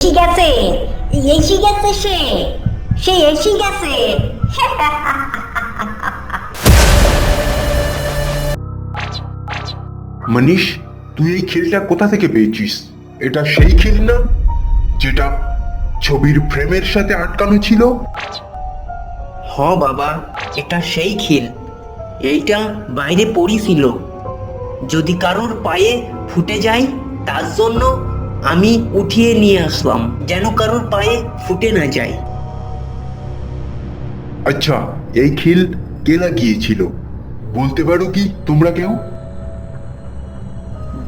এসে গেছে এসে গেছে সে। সে এসে গেছে মনীষ তুই এই খিলটা কোথা থেকে পেয়েছিস? এটা সেই খিল না যেটা ছবির ফ্রেমের সাথে আটকানো ছিল? হ বাবা এটা সেই খিল। এইটা বাইরে পড়িছিল। যদি কারোর পায়ে ফুটে যায় তার জন্য আমি উঠিয়ে নিয়ে আসলাম যেন কারোর পায়ে ফুটে না যায়। আচ্ছা এই খিল কে লাগিয়েছিল? বলতে পারো কি তোমরা কেউ?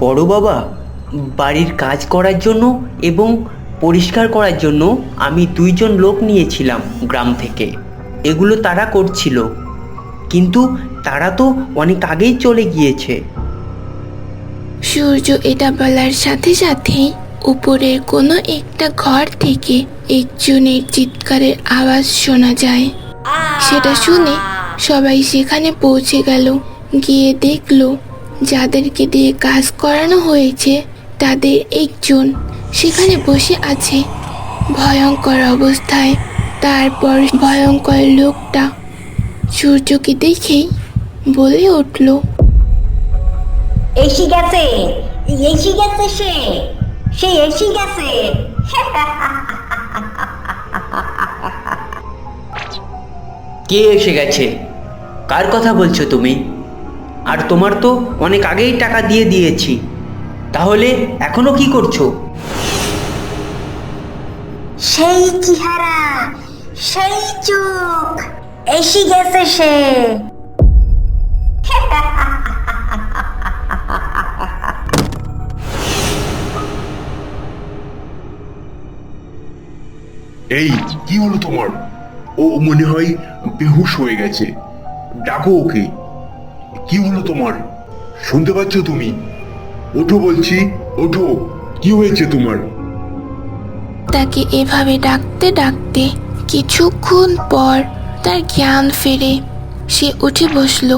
বড় বাবা বাড়ির কাজ করার জন্য এবং পরিষ্কার করার জন্য আমি দুইজন লোক নিয়েছিলাম গ্রাম থেকে। এগুলো তারা করছিল। কিন্তু তারা তো অনেক আগেই চলে গিয়েছে। সূর্য এটা বলার সাথে সাথে উপরের কোনো একটা ঘর থেকে একজনের চিৎকারের আওয়াজ শোনা যায়। সেটা শুনে সবাই সেখানে পৌঁছে গেল। গিয়ে দেখল যাদেরকে দিয়ে কাজ করানো হয়েছে তাদের একজন সেখানে বসে আছে। ভয়ঙ্কর অবস্থায় তারপর ভয়ঙ্কর লোকটা সূর্যকে দেখেই বলে উঠল, এসে গেছে এসে গেছে সে। সে এসে গেছে। কে এসে গেছে? কার কথা বলছো তুমি? আর তোমার তো অনেক আগেই টাকা দিয়ে দিয়েছি। তাহলে এখনও কি করছ? সেই চেহারা সেই চোখ এসে গেছে সে। এই কি হলো তোমার? ও মনে হয় বেহুশ হয়ে গেছে। ডাকো ওকে। কি হলো তোমার? শুনতে পাচ্ছ তুমি? ওঠো বলছি ওঠো। কি হয়েছে তোমার? তাকে এভাবে ডাকতে ডাকতে কিছুক্ষণ পর তার জ্ঞান ফেরে। সে উঠে বসল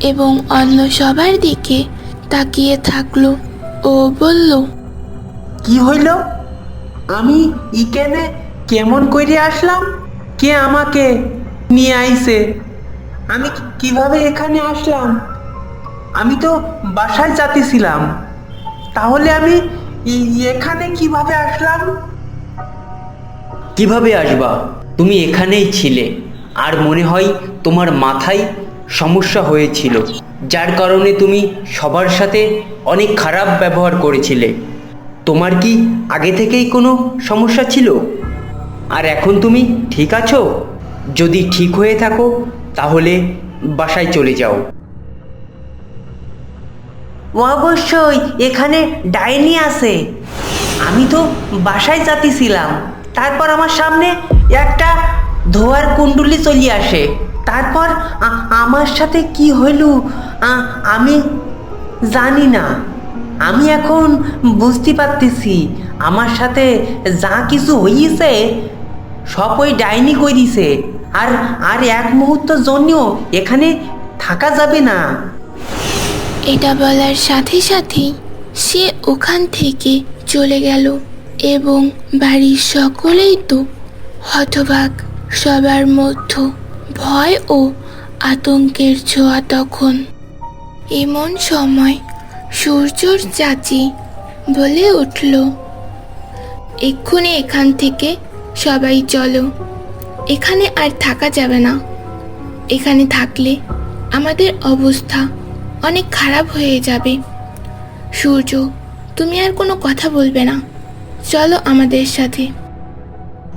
এবং অন্য সবার দিকে তাকিয়ে থাকল ও বলল কি হইল? আমি ইকেনে কেমন করে আসলাম? কে আমাকে নিয়ে আইছে? আমি কীভাবে এখানে আসলাম? আমি তো বাসায় যাতেছিলাম তাহলে আমি এখানে কীভাবে আসলাম? কীভাবে আসবা? তুমি এখানেই ছিলে। আর মনে হয় তোমার মাথায় সমস্যা হয়েছিল। যার কারণে তুমি সবার সাথে অনেক খারাপ ব্যবহার করেছিলে। তোমার কি আগে থেকেই কোনো সমস্যা ছিল? আর এখন তুমি ঠিক আছো? যদি ঠিক হয়ে থাকো, তাহলে বাসায় চলে যাও। অবশ্যই, এখানে ডাইনি আছে। আমি তো বাসায় যাতেছিলাম। তারপর আমার সামনে একটা ধোয়ার কুণ্ডুলি চলে আসে। তারপর আমার সাথে কি হইল আমি জানি না। আমি এখন বুঝতে পারতেছি, আমার সাথে যা কিছু হইছে সব ওই ডাইনি করিছে আর আর এক মুহূর্তের জন্যও এখানে থাকা যাবে না। এটা বলার সাথে সাথেই সে ওখান থেকে চলে গেল এবং বাড়ির সকলেই তো হতবাক। সবার মধ্য ভয় ও আতঙ্কের ছোঁয়া তখন। এমন সময় সূর্যর চাচি বলে উঠল, এক্ষুনি এখান থেকে সবাই, চলো। এখানে আর থাকা যাবে না। এখানে থাকলে আমাদের অবস্থা অনেক খারাপ হয়ে যাবে। সূর্য, তুমি আর কোনো কথা বলবে না। চলো আমাদের সাথে।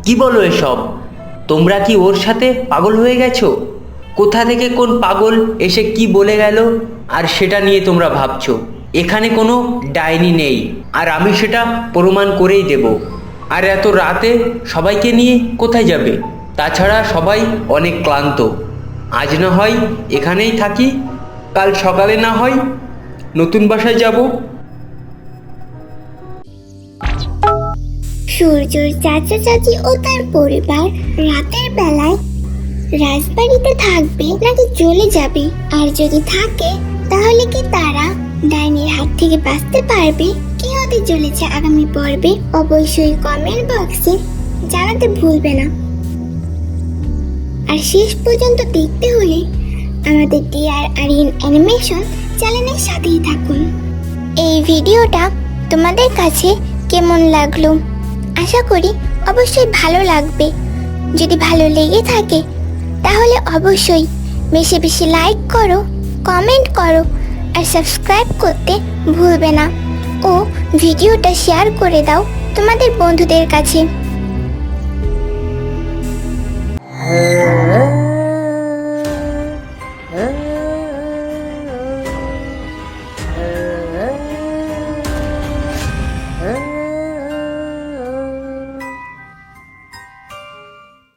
কি বলো এসব? তোমরা কি ওর সাথে পাগল হয়ে গেছো? কোথা থেকে কোন পাগল এসে কি বলে গেল? আর সেটা নিয়ে তোমরা ভাবছ। এখানে কোনো ডাইনি নেই। আর আমি সেটা প্রমাণ করেই দেব। আর এত রাতে সবাইকে নিয়ে কোথায় যাবে? তাছাড়া সবাই অনেক ক্লান্ত। আজ না হয় এখানেই থাকি, কাল সকালে না হয় নতুন বাসায় যাব। সূর্যর চাচা চাচি ও তার পরিবার রাতের বেলায় রাজবাড়িতে থাকবে নাকি চলে যাবে? আর যদি থাকে, তাহলে কি তারা ডাইনির হাত থেকে বাঁচতে পারবে? হতে চলেছে আগামী পর্বে। অবশ্যই কমেন্ট বক্সে জানাতে ভুলবে না। আর শেষ পর্যন্ত দেখতে হলে আমাদের ডিআর আরিয়ান অ্যানিমেশন চ্যানেলের সাথেই থাকুন। এই ভিডিওটা তোমাদের কাছে কেমন লাগল? আশা করি অবশ্যই ভালো লাগবে। যদি ভালো লেগে থাকে, তাহলে অবশ্যই বেশি বেশি লাইক করো কমেন্ট করো, আর সাবস্ক্রাইব করতে ভুলবে না। ও ভিডিওটা শেয়ার করে দাও তোমাদের বন্ধুদের কাছে।